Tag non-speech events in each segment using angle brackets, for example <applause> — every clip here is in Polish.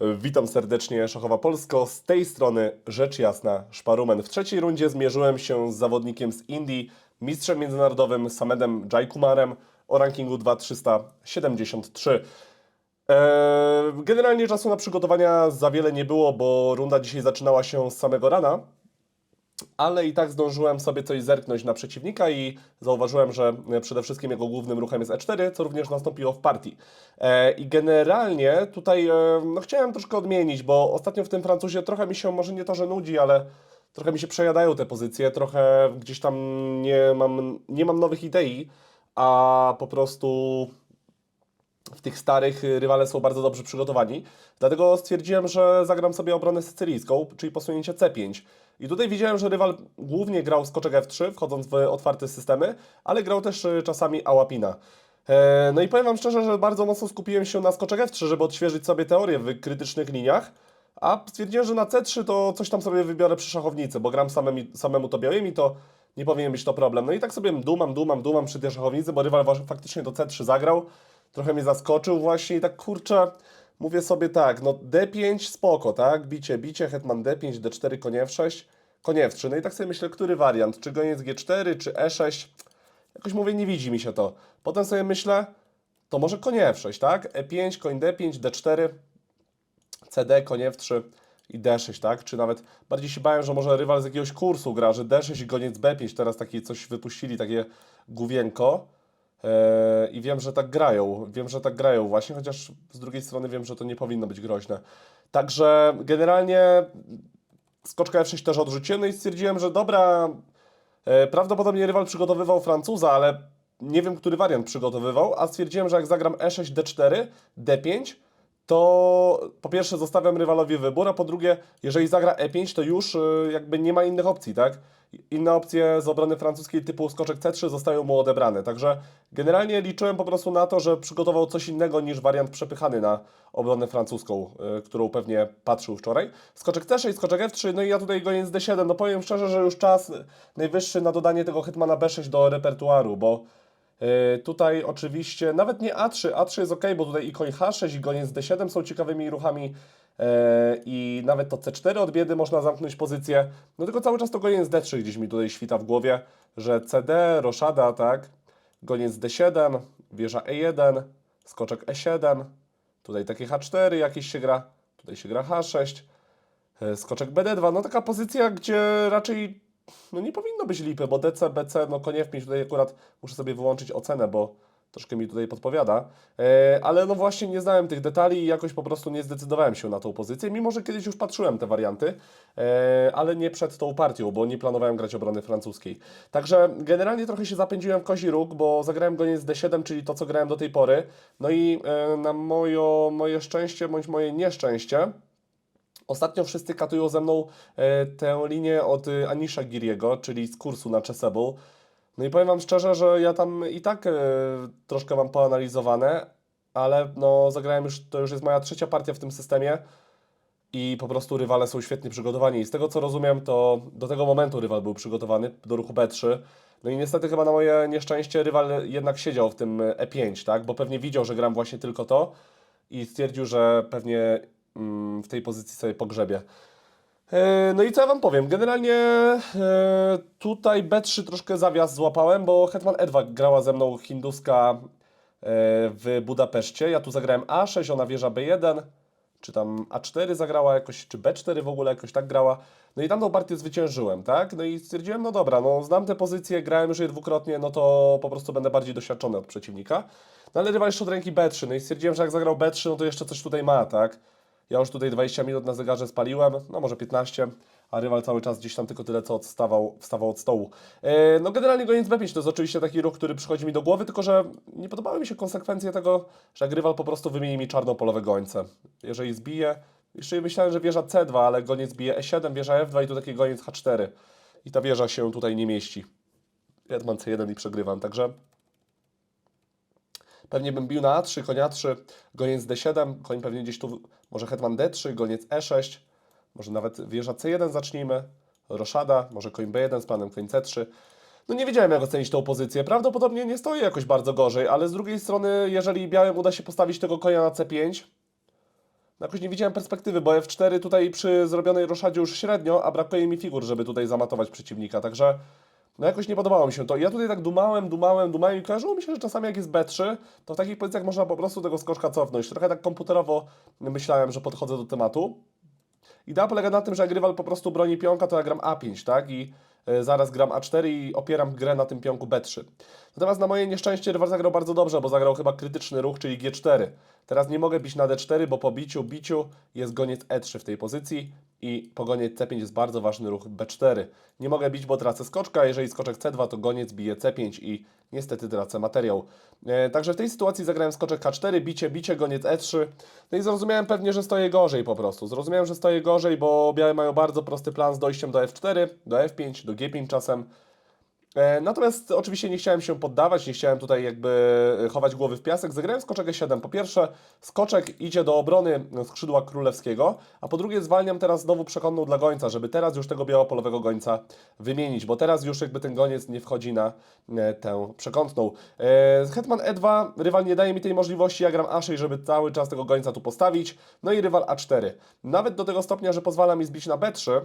Witam serdecznie, Szachowa Polsko. Z tej strony rzecz jasna, Szparumen. W trzeciej rundzie zmierzyłem się z zawodnikiem z Indii, mistrzem międzynarodowym Samedem Jaykumarem o rankingu 2373. Eee, Generalnie czasu na przygotowania za wiele nie było, bo runda dzisiaj zaczynała się z samego rana ale i tak zdążyłem sobie coś zerknąć na przeciwnika i zauważyłem, że przede wszystkim jego głównym ruchem jest E4, co również nastąpiło w partii. E, I generalnie tutaj e, no, chciałem troszkę odmienić, bo ostatnio w tym Francuzie trochę mi się, może nie to, że nudzi, ale trochę mi się przejadają te pozycje, trochę gdzieś tam nie mam, nie mam nowych idei, a po prostu w tych starych y, rywale są bardzo dobrze przygotowani. Dlatego stwierdziłem, że zagram sobie obronę sycylijską, czyli posunięcie C5. I tutaj widziałem, że rywal głównie grał skoczek F3, wchodząc w otwarte systemy, ale grał też y, czasami Ałapina. E, No i powiem Wam szczerze, że bardzo mocno skupiłem się na skoczek F3, żeby odświeżyć sobie teorię w krytycznych liniach. A stwierdziłem, że na C3 to coś tam sobie wybiorę przy szachownicy, bo gram samemi, samemu to białymi, to nie powinien być to problem. No i tak sobie dumam, dumam, dumam przy tej szachownicy, bo rywal wa- faktycznie to C3 zagrał. Trochę mnie zaskoczył właśnie i tak kurczę, mówię sobie tak, no D5 spoko, tak? Bicie, bicie, hetman D5, D4, konie F6, konie F3. No i tak sobie myślę, który wariant? Czy goniec G4, czy E6? Jakoś mówię, nie widzi mi się to. Potem sobie myślę, to może konie F6, tak? E5, koń D5, D4, CD, konie F3 i D6, tak? Czy nawet bardziej się bałem, że może rywal z jakiegoś kursu gra, że D6 i goniec B5 teraz takie coś wypuścili, takie główienko. Eee, I wiem, że tak grają. Wiem, że tak grają właśnie, chociaż z drugiej strony wiem, że to nie powinno być groźne. Także generalnie skoczka F6 też odrzuciłem no i stwierdziłem, że dobra, e, prawdopodobnie rywal przygotowywał Francuza, ale nie wiem, który wariant przygotowywał, a stwierdziłem, że jak zagram E E6, D4, D5, to po pierwsze zostawiam rywalowi wybór, a po drugie, jeżeli zagra E5, to już y, jakby nie ma innych opcji, tak? Inne opcje z obrony francuskiej typu skoczek C3 zostają mu odebrane. Także generalnie liczyłem po prostu na to, że przygotował coś innego niż wariant przepychany na obronę francuską, y, którą pewnie patrzył wczoraj. Skoczek C6, skoczek F3, no i ja tutaj goniec D7. No powiem szczerze, że już czas najwyższy na dodanie tego hetmana B6 do repertuaru, bo Tutaj oczywiście nawet nie A3, A3 jest ok, bo tutaj i koń H6 i goniec D7 są ciekawymi ruchami. Yy, i nawet to C4 od biedy można zamknąć pozycję, no tylko cały czas to goniec D3 gdzieś mi tutaj świta w głowie, że CD, roszada, tak, goniec D7, wieża E1, skoczek E7, tutaj takie H4 jakieś się gra, tutaj się gra H6, yy, skoczek BD2, no taka pozycja, gdzie raczej no nie powinno być lipy, bo DC, BC, no konie w tutaj akurat muszę sobie wyłączyć ocenę, bo troszkę mi tutaj podpowiada. E, ale no właśnie nie znałem tych detali i jakoś po prostu nie zdecydowałem się na tą pozycję, mimo że kiedyś już patrzyłem te warianty, e, ale nie przed tą partią, bo nie planowałem grać obrony francuskiej. Także generalnie trochę się zapędziłem w kozi róg, bo zagrałem goniec D7, czyli to, co grałem do tej pory. No i e, na mojo, moje szczęście, bądź moje nieszczęście, Ostatnio wszyscy katują ze mną e, tę linię od e, Anisha Giriego, czyli z kursu na Chessable. No i powiem Wam szczerze, że ja tam i tak e, troszkę mam poanalizowane, ale no zagrałem już, to już jest moja trzecia partia w tym systemie i po prostu rywale są świetnie przygotowani. I z tego co rozumiem, to do tego momentu rywal był przygotowany do ruchu B3. No i niestety chyba na moje nieszczęście rywal jednak siedział w tym E5, tak? Bo pewnie widział, że gram właśnie tylko to i stwierdził, że pewnie w tej pozycji sobie pogrzebie. E, No i co ja Wam powiem? Generalnie e, tutaj B3 troszkę zawias złapałem, bo Hetman E2 grała ze mną hinduska e, w Budapeszcie. Ja tu zagrałem A6, ona wieża B1, czy tam A4 zagrała jakoś, czy B4 w ogóle jakoś tak grała. No i tamtą partię zwyciężyłem, tak? No i stwierdziłem, no dobra, no znam tę pozycję, grałem już je dwukrotnie, no to po prostu będę bardziej doświadczony od przeciwnika. No ale rywal jeszcze od ręki B3, no i stwierdziłem, że jak zagrał B3, no to jeszcze coś tutaj ma, tak? Ja już tutaj 20 minut na zegarze spaliłem, no może 15, a rywal cały czas gdzieś tam tylko tyle, co odstawał, wstawał od stołu. E, no generalnie goniec B5 to jest oczywiście taki ruch, który przychodzi mi do głowy, tylko że nie podobały mi się konsekwencje tego, że jak rywal po prostu wymieni mi czarnopolowe gońce. Jeżeli zbije, jeszcze myślałem, że wieża C2, ale goniec bije E7, wieża F2 i tu taki goniec H4. I ta wieża się tutaj nie mieści. Mam C1 i przegrywam, także Pewnie bym bił na A3, koń A3, goniec D7, koń pewnie gdzieś tu, może hetman D3, goniec E6, może nawet wieża C1 zacznijmy, roszada, może koń B1 z planem koń C3. No nie wiedziałem jak ocenić tą pozycję, prawdopodobnie nie stoi jakoś bardzo gorzej, ale z drugiej strony, jeżeli białym uda się postawić tego konia na C5, jakoś nie widziałem perspektywy, bo F4 tutaj przy zrobionej roszadzie już średnio, a brakuje mi figur, żeby tutaj zamatować przeciwnika, także no jakoś nie podobało mi się to. Ja tutaj tak dumałem, dumałem, dumałem i kojarzyło mi się, że czasami jak jest B3, to w takich pozycjach można po prostu tego skoczka cofnąć. Trochę tak komputerowo myślałem, że podchodzę do tematu. Idea polega na tym, że jak rywal po prostu broni pionka, to ja gram A5, tak? I y, zaraz gram A4 i opieram grę na tym pionku B3. Natomiast na moje nieszczęście rywal zagrał bardzo dobrze, bo zagrał chyba krytyczny ruch, czyli G4. Teraz nie mogę bić na D4, bo po biciu, biciu jest goniec E3 w tej pozycji i po goniec C5 jest bardzo ważny ruch B4. Nie mogę bić, bo tracę skoczka, jeżeli skoczek C2, to goniec bije C5 i niestety tracę materiał. E, także w tej sytuacji zagrałem skoczek H4, bicie, bicie, goniec E3. No i zrozumiałem pewnie, że stoję gorzej po prostu. Zrozumiałem, że stoję gorzej, bo białe mają bardzo prosty plan z dojściem do F4, do F5, do G5 czasem. E, Natomiast oczywiście nie chciałem się poddawać, nie chciałem tutaj jakby chować głowy w piasek. Zagrałem skoczek E7. Po pierwsze, skoczek idzie do obrony skrzydła królewskiego, a po drugie zwalniam teraz znowu przekonną dla gońca, żeby teraz już tego białopolowego gońca wymienić, bo teraz już jakby ten goniec nie wchodzi na e, tę przekątną. E, Hetman E2, rywal nie daje mi tej możliwości, ja gram A6, żeby cały czas tego gońca tu postawić, no i rywal A4. Nawet do tego stopnia, że pozwala mi zbić na B3,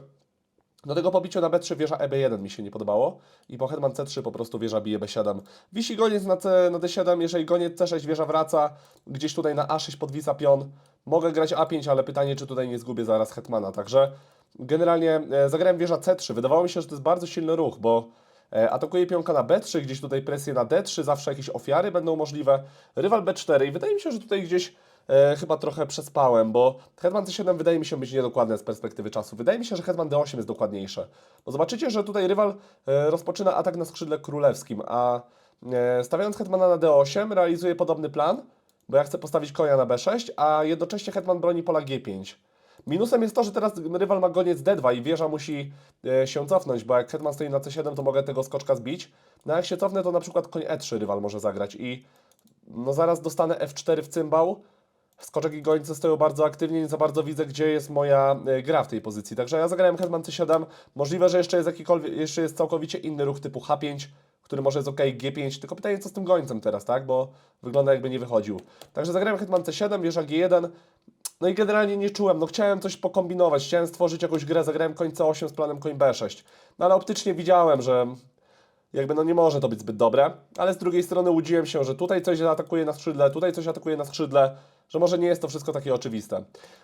do tego pobicia na B3 wieża EB1 mi się nie podobało i po hetman C3 po prostu wieża bije B7. Wisi goniec na, C, na D7, jeżeli goniec C6 wieża wraca, gdzieś tutaj na A6 podwisa pion. Mogę grać A5, ale pytanie czy tutaj nie zgubię zaraz hetmana, także generalnie e, zagrałem wieża C3. Wydawało mi się, że to jest bardzo silny ruch, bo e, atakuje pionka na B3, gdzieś tutaj presję na D3, zawsze jakieś ofiary będą możliwe. Rywal B4 i wydaje mi się, że tutaj gdzieś e, chyba trochę przespałem, bo Hetman C7 wydaje mi się być niedokładne z perspektywy czasu. Wydaje mi się, że Hetman D8 jest dokładniejsze. Bo zobaczycie, że tutaj rywal e, rozpoczyna atak na skrzydle królewskim, a e, stawiając Hetmana na D8 realizuje podobny plan, bo ja chcę postawić konia na B6, a jednocześnie Hetman broni pola G5. Minusem jest to, że teraz rywal ma goniec D2 i wieża musi e, się cofnąć, bo jak Hetman stoi na C7, to mogę tego skoczka zbić. No a jak się cofnę, to na przykład koń E3 rywal może zagrać i no zaraz dostanę F4 w cymbał. Skoczek i gońce stoją bardzo aktywnie, nie za bardzo widzę, gdzie jest moja e, gra w tej pozycji. Także ja zagrałem Hetman C7. Możliwe, że jeszcze jest jakikolwiek, jeszcze jest całkowicie inny ruch typu H5, który może jest ok, G5. Tylko pytanie, co z tym gońcem teraz, tak? Bo wygląda jakby nie wychodził. Także zagrałem Hetman C7, wieża G1. No i generalnie nie czułem, no chciałem coś pokombinować, chciałem stworzyć jakąś grę, zagrałem koń C8 z planem koń B6. No ale optycznie widziałem, że jakby no nie może to być zbyt dobre, ale z drugiej strony łudziłem się, że tutaj coś atakuje na skrzydle, tutaj coś atakuje na skrzydle, że może nie jest to wszystko takie oczywiste.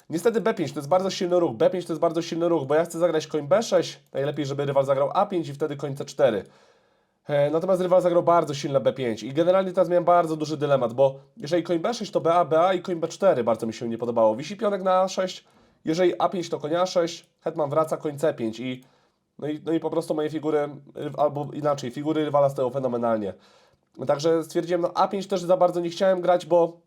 Niestety B5 to jest bardzo silny ruch, B5 to jest bardzo silny ruch, bo ja chcę zagrać koń B6, najlepiej żeby rywal zagrał A5 i wtedy koń C4. E, Natomiast rywal zagrał bardzo silne B5 i generalnie teraz miałem bardzo duży dylemat, bo jeżeli koń B6 to BA, BA i koń B4 bardzo mi się nie podobało. Wisi pionek na A6, jeżeli A5 to koń A6, hetman wraca, koń C5 i no i, no i po prostu moje figury, ryw- albo inaczej, figury rywala stoją fenomenalnie. Także stwierdziłem, no A5 też za bardzo nie chciałem grać, bo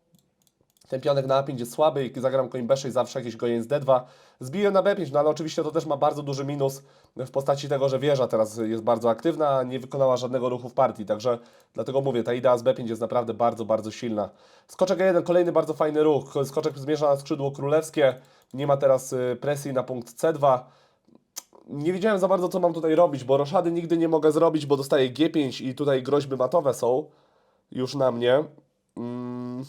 ten pionek na A5 jest słaby i zagram koń B6, zawsze jakiś goniec D2. Zbiję na B5, no ale oczywiście to też ma bardzo duży minus w postaci tego, że wieża teraz jest bardzo aktywna, nie wykonała żadnego ruchu w partii, także dlatego mówię, ta idea z B5 jest naprawdę bardzo, bardzo silna. Skoczek E1, kolejny bardzo fajny ruch, skoczek zmierza na skrzydło królewskie, nie ma teraz y, presji na punkt C2, nie wiedziałem za bardzo, co mam tutaj robić, bo roszady nigdy nie mogę zrobić, bo dostaję G5 i tutaj groźby matowe są już na mnie. Mm.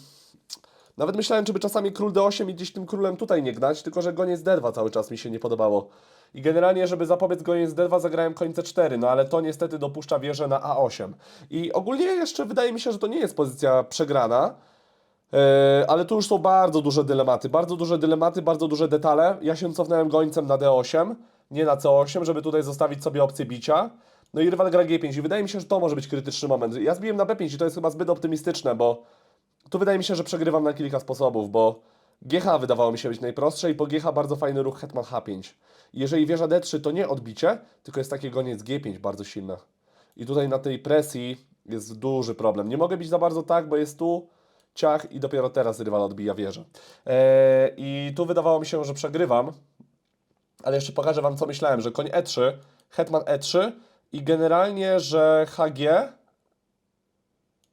Nawet myślałem, czy by czasami król D8 i gdzieś tym królem tutaj nie gnać, tylko że goniec D2 cały czas mi się nie podobało. I generalnie, żeby zapobiec goniec D2 zagrałem koń C4, no ale to niestety dopuszcza wieżę na A8. I ogólnie jeszcze wydaje mi się, że to nie jest pozycja przegrana, E, ale tu już są bardzo duże dylematy, bardzo duże dylematy, bardzo duże detale. Ja się cofnąłem gońcem na D8, nie na C8, żeby tutaj zostawić sobie opcję bicia. No i rywal gra G5 i wydaje mi się, że to może być krytyczny moment. Ja zbiłem na B5 i to jest chyba zbyt optymistyczne, bo tu wydaje mi się, że przegrywam na kilka sposobów, bo GH wydawało mi się być najprostsze i po GH bardzo fajny ruch hetman H5. Jeżeli wieża D3 to nie odbicie, tylko jest takie goniec G5 bardzo silne. I tutaj na tej presji jest duży problem. Nie mogę bić za bardzo tak, bo jest tu ciach i dopiero teraz rywal odbija wieżę. Eee, I tu wydawało mi się, że przegrywam, ale jeszcze pokażę Wam, co myślałem, że koń E3, hetman E3 i generalnie, że HG,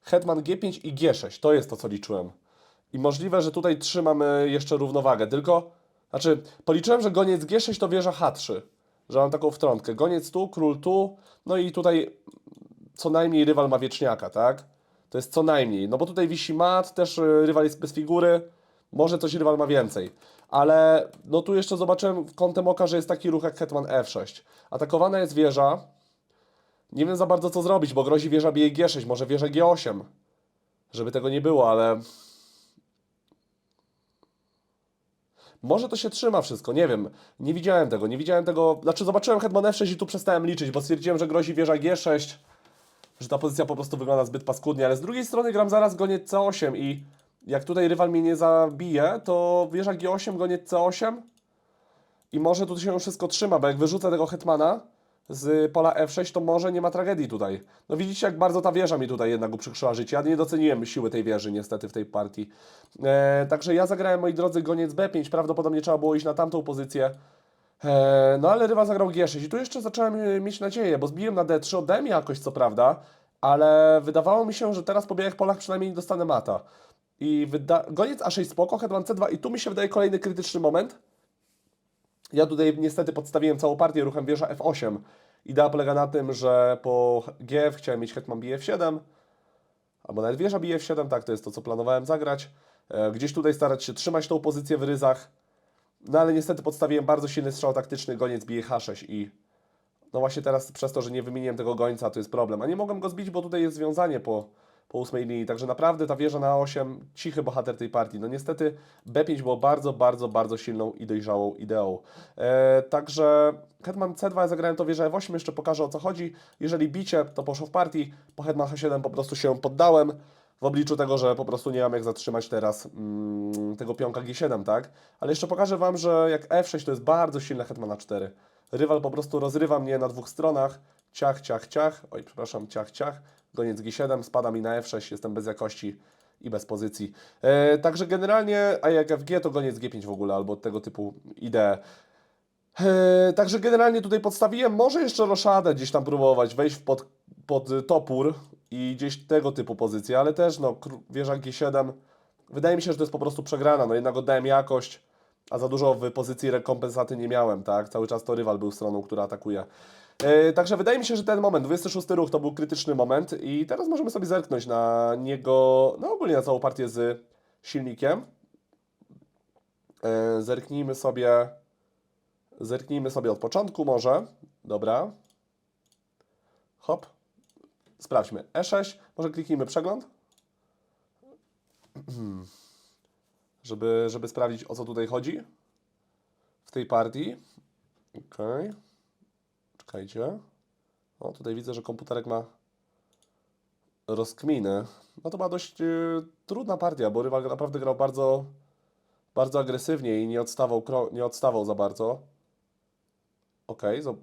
hetman G5 i G6, to jest to, co liczyłem. I możliwe, że tutaj trzymamy jeszcze równowagę, tylko, znaczy, policzyłem, że goniec G6 to wieża H3, że mam taką wtrątkę. Goniec tu, król tu, no i tutaj co najmniej rywal ma wieczniaka, tak? To jest co najmniej, no bo tutaj wisi mat, też y, rywal jest bez figury, może coś rywal ma więcej. Ale no tu jeszcze zobaczyłem kątem oka, że jest taki ruch jak hetman f6. Atakowana jest wieża. Nie wiem za bardzo co zrobić, bo grozi wieża bije g6, może wieża g8. Żeby tego nie było, ale Może to się trzyma wszystko, nie wiem. Nie widziałem tego, nie widziałem tego. Znaczy, zobaczyłem Hetman F6 i tu przestałem liczyć, bo stwierdziłem, że grozi wieża G6, że ta pozycja po prostu wygląda zbyt paskudnie, ale z drugiej strony gram zaraz goniec C8 i jak tutaj rywal mnie nie zabije, to wieża G8, goniec C8 i może tu się wszystko trzyma, bo jak wyrzucę tego Hetmana z pola F6, to może nie ma tragedii tutaj. No widzicie, jak bardzo ta wieża mi tutaj jednak uprzykrzyła życie. Ja nie doceniłem siły tej wieży niestety w tej partii. E, także ja zagrałem, moi drodzy, goniec B5. Prawdopodobnie trzeba było iść na tamtą pozycję. E, no ale rywal zagrał G6 i tu jeszcze zacząłem e, mieć nadzieję, bo zbiłem na D3, oddałem jakoś co prawda, ale wydawało mi się, że teraz po białych polach przynajmniej nie dostanę mata. I wyda- goniec A6 spoko, hetman C2 i tu mi się wydaje kolejny krytyczny moment. Ja tutaj niestety podstawiłem całą partię ruchem wieża F8. Idea polega na tym, że po GF chciałem mieć hetman bije F7, albo nawet wieża bije F7, tak, to jest to, co planowałem zagrać. E, Gdzieś tutaj starać się trzymać tą pozycję w ryzach. No ale niestety podstawiłem bardzo silny strzał taktyczny, goniec bije H6 i no właśnie teraz przez to, że nie wymieniłem tego gońca, to jest problem. A nie mogłem go zbić, bo tutaj jest związanie po, po ósmej linii, także naprawdę ta wieża na 8, cichy bohater tej partii. No niestety B5 było bardzo, bardzo, bardzo silną i dojrzałą ideą. E, także Hetman C2 ja zagrałem to wieżę F8, jeszcze pokażę o co chodzi. Jeżeli bicie, to poszło w partii, po Hetman H7 po prostu się poddałem w obliczu tego, że po prostu nie mam jak zatrzymać teraz mm, tego pionka G7, tak? Ale jeszcze pokażę Wam, że jak F6 to jest bardzo silne Hetman A4. Rywal po prostu rozrywa mnie na dwóch stronach, ciach, ciach, ciach, oj przepraszam, ciach, ciach, goniec G7, spada mi na F6, jestem bez jakości i bez pozycji. E, także generalnie, a jak FG to goniec G5 w ogóle, albo tego typu idee. Także generalnie tutaj podstawiłem, może jeszcze roszadę gdzieś tam próbować, wejść w pod, pod topór i gdzieś tego typu pozycje, ale też no, wieża G7, wydaje mi się, że to jest po prostu przegrana, no jednak oddałem jakość, a za dużo w pozycji rekompensaty nie miałem, tak, cały czas to rywal był stroną, która atakuje. E, także wydaje mi się, że ten moment, 26 ruch, to był krytyczny moment i teraz możemy sobie zerknąć na niego, no ogólnie na całą partię z silnikiem. E, zerknijmy sobie, zerknijmy sobie od początku może, dobra. Hop, sprawdźmy, E6, może kliknijmy przegląd, <clears throat> żeby, żeby sprawdzić o co tutaj chodzi w tej partii. Okej. Czekajcie. O, tutaj widzę, że komputerek ma rozkminy. No to była dość e, trudna partia, bo rywal naprawdę grał bardzo, bardzo agresywnie i nie odstawał, nie odstawał za bardzo. Okej, zob-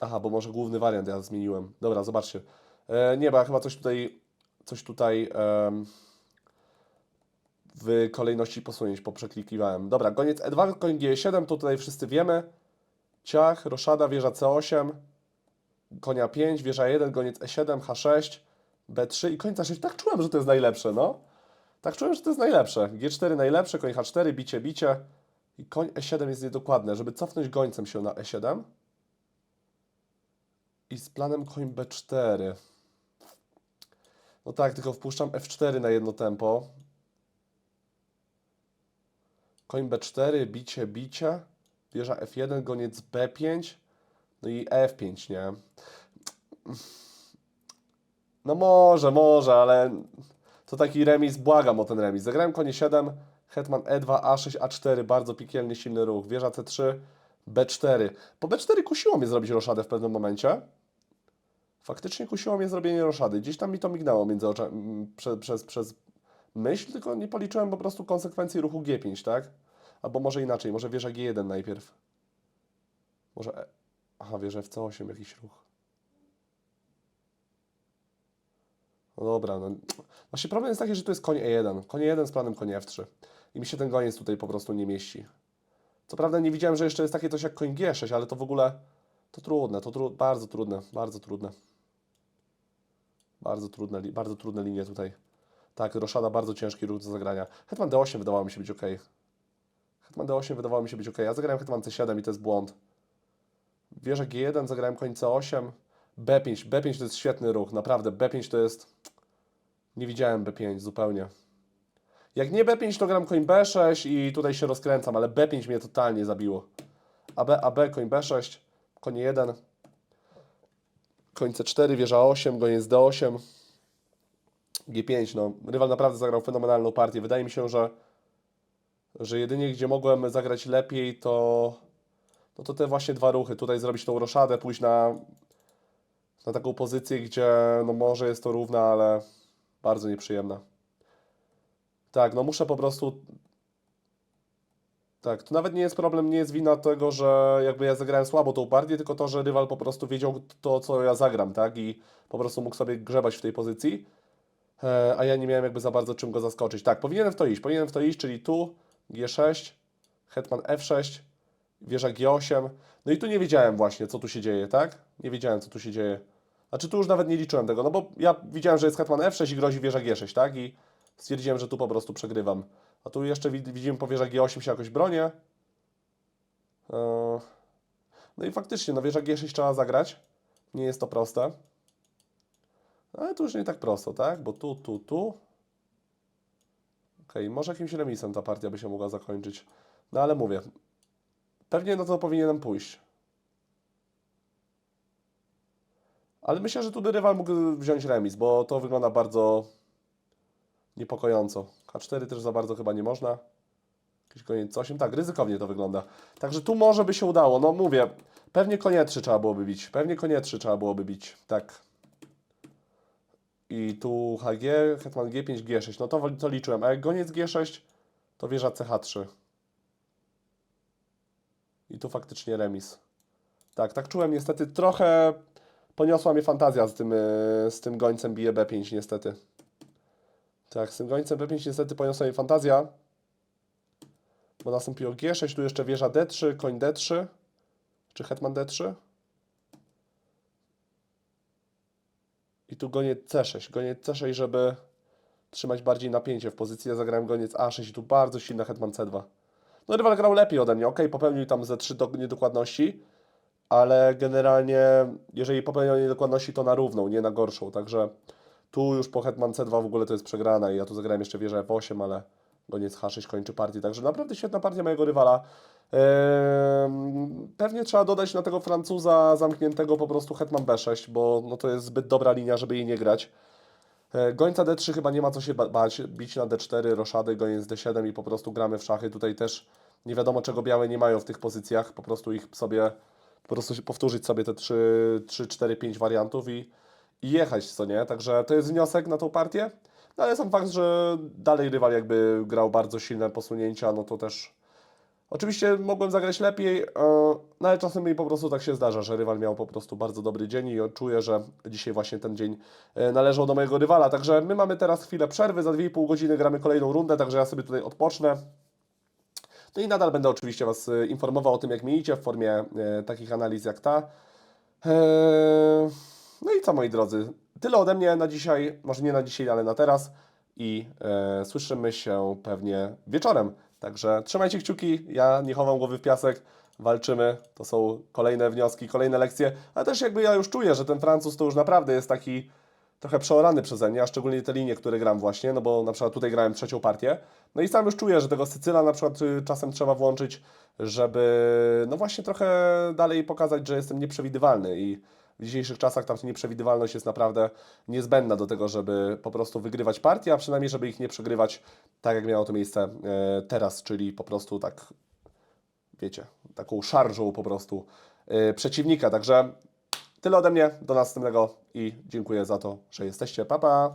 Aha, bo może główny wariant ja zmieniłem. Dobra, zobaczcie. E, nie, bo ja chyba coś tutaj, coś tutaj em, w kolejności posunięć poprzeklikiwałem. Dobra, goniec E2, koń G7, to tutaj wszyscy wiemy. Ciach, roszada, wieża C8, konia 5, wieża 1, goniec E7, H6, B3 i koń C6. Tak czułem, że to jest najlepsze, no. Tak czułem, że to jest najlepsze. G4 najlepsze, koń H4, bicie, bicie. I koń E7 jest niedokładne. Żeby cofnąć gońcem się na E7. I z planem koń B4. No tak, tylko wpuszczam F4 na jedno tempo. Koń B4, bicie, bicie. Wieża F1, goniec B5. No i F5, nie? No może, może, ale to taki remis, błagam o ten remis. Zagrałem konie 7, hetman E E2, A6, A4, bardzo piekielnie silny ruch. Wieża C3, B4. Po B4 kusiło mnie zrobić roszadę w pewnym momencie. Faktycznie kusiło mnie zrobienie roszady. Gdzieś tam mi to mignęło między oczami, przez, przez, przez myśl, tylko nie policzyłem po prostu konsekwencji ruchu G5, tak? Albo może inaczej, może wieża G1 najpierw. Może... E... Aha, wieża FC8 jakiś ruch. No dobra, no. Właśnie problem jest taki, że tu jest koń E1. Koń E1 z planem koń F3. I mi się ten goniec tutaj po prostu nie mieści. Co prawda nie widziałem, że jeszcze jest takie coś jak koń G6, ale to w ogóle... To trudne, to tru... bardzo trudne, bardzo trudne. Bardzo trudne, bardzo trudne linie tutaj. Tak, Roszada bardzo ciężki ruch do zagrania. Hetman D8 wydawało mi się być ok. Hetman D8 wydawało mi się być ok. Ja zagrałem Hetman C7 i to jest błąd. Wieża G1, zagrałem koń C8. B5. B5 to jest świetny ruch, naprawdę. B5 to jest... Nie widziałem B5 zupełnie. Jak nie B5, to gram koń B6 i tutaj się rozkręcam, ale B5 mnie totalnie zabiło. AB, AB, koń B6, konie 1, koń C4, wieża 8, goniec D8, G5. No, rywal naprawdę zagrał fenomenalną partię. Wydaje mi się, że, że jedynie gdzie mogłem zagrać lepiej, to, no to te właśnie dwa ruchy. Tutaj zrobić tą roszadę, pójść na, na taką pozycję, gdzie no może jest to równa, ale bardzo nieprzyjemna. Tak, no muszę po prostu. Tak, to nawet nie jest problem, nie jest wina tego, że jakby ja zagrałem słabo tą partię, tylko to, że rywal po prostu wiedział to, co ja zagram, tak? I po prostu mógł sobie grzebać w tej pozycji, e, a ja nie miałem jakby za bardzo czym go zaskoczyć. Tak, powinienem w to iść, powinienem w to iść, czyli tu G6, hetman F6, wieża G8. No i tu nie wiedziałem właśnie, co tu się dzieje, tak? Nie wiedziałem, co tu się dzieje. Znaczy tu już nawet nie liczyłem tego, no bo ja widziałem, że jest hetman F6 i grozi wieża G6, tak? I stwierdziłem, że tu po prostu przegrywam. A tu jeszcze wid- widzimy po wieża G8 się jakoś bronię. Eee, No i faktycznie, no wieża G6 trzeba zagrać. Nie jest to proste. Ale tu już nie tak prosto, tak? Bo tu, tu, tu. Okej, może jakimś remisem ta partia by się mogła zakończyć. No ale mówię, pewnie no to powinienem pójść. Ale myślę, że tu by rywal mógł wziąć remis, bo to wygląda bardzo niepokojąco. K4 też za bardzo chyba nie można. Jakiś koniec 8. Tak, ryzykownie to wygląda. Także tu może by się udało. No mówię, pewnie konie 3 trzeba byłoby bić. Pewnie konie 3 trzeba byłoby bić. Tak. I tu HG, hetman G5, G6. No to, to liczyłem. A jak goniec G6, to wieża CH3. I tu faktycznie remis. Tak, tak czułem niestety. Trochę poniosła mnie fantazja z tym, yy, z tym gońcem bije B5 niestety. Tak, z tym gońcem B5 niestety poniosła mnie fantazja. Bo nastąpiło G6, tu jeszcze wieża D3, koń D3. Czy hetman D3? I tu goniec C6. Goniec C6, żeby trzymać bardziej napięcie w pozycji. Ja zagrałem goniec A6 i tu bardzo silny hetman C2. No rywal grał lepiej ode mnie. Ok, popełnił tam ze 3 do niedokładności, ale generalnie jeżeli popełniał niedokładności, to na równą, nie na gorszą. Także tu już po hetman C2 w ogóle to jest przegrana i ja tu zagrałem jeszcze wieżę F8, ale goniec H6 kończy partię. Także naprawdę świetna partia mojego rywala. Ehm, Pewnie trzeba dodać na tego Francuza zamkniętego po prostu hetman B6, bo no to jest zbyt dobra linia, żeby jej nie grać. E, Gońca D3 chyba nie ma co się ba- bać, bić na D4, roszady, goniec D7 i po prostu gramy w szachy. Tutaj też nie wiadomo czego białe nie mają w tych pozycjach, po prostu ich sobie, po prostu powtórzyć sobie te 3, 3 4, 5 wariantów i, jechać, co nie? Także to jest wniosek na tą partię. No ale sam fakt, że dalej rywal jakby grał bardzo silne posunięcia, no to też Oczywiście mogłem zagrać lepiej, e, no ale czasem mi po prostu tak się zdarza, że rywal miał po prostu bardzo dobry dzień i czuję, że dzisiaj właśnie ten dzień e, należał do mojego rywala. Także my mamy teraz chwilę przerwy, za 2,5 godziny gramy kolejną rundę, także ja sobie tutaj odpocznę. No i nadal będę oczywiście Was e, informował o tym, jak mi idzie w formie takich analiz jak ta. E, No i co moi drodzy, tyle ode mnie na dzisiaj, może nie na dzisiaj, ale na teraz. I e, słyszymy się pewnie wieczorem. Także trzymajcie kciuki, ja nie chowam głowy w piasek, walczymy, to są kolejne wnioski, kolejne lekcje, ale też jakby ja już czuję, że ten Francuz to już naprawdę jest taki trochę przeorany przeze mnie, a szczególnie te linie, które gram właśnie, no bo na przykład tutaj grałem trzecią partię, no i sam już czuję, że tego Sycyla na przykład y, czasem trzeba włączyć, żeby no właśnie trochę dalej pokazać, że jestem nieprzewidywalny i w dzisiejszych czasach tam nieprzewidywalność jest naprawdę niezbędna do tego, żeby po prostu wygrywać partie, a przynajmniej żeby ich nie przegrywać tak, jak miało to miejsce e, teraz, czyli po prostu tak, wiecie, taką szarżą po prostu e, przeciwnika. Także tyle ode mnie, do następnego i dziękuję za to, że jesteście. Pa, pa!